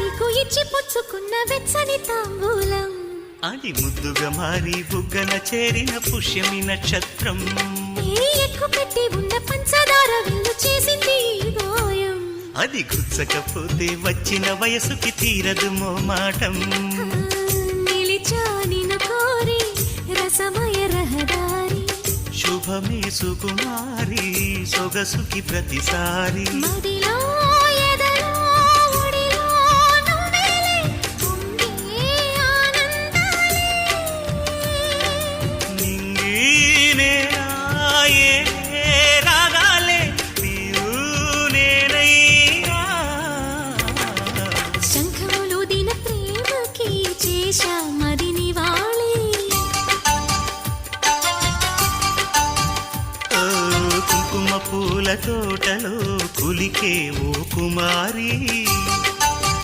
నీకు ఇచ్చి పుచ్చుకున్న వెచ్చని తాంబూలం. అది ముద్దుగా మారి బుగ్గన చేరిన పుష్యమి నక్షత్రం. ఎక్కు పెట్టి ఉన్న పంచదార విల్లు చేసింది గాయం. అది గుచ్చకపోతే వచ్చిన వయసుకి తీరదు మోమాటం. ఆ, నిలిచా నిన్ను కోరి రసమయ రహదారి. శుభమే సుకుమారి సొగసుకి ప్రతిసారి. మదిలో చేశా మదిని వాళి ఓ కుంకుమ పూల తోటలో కులికే ఓ కుమారి.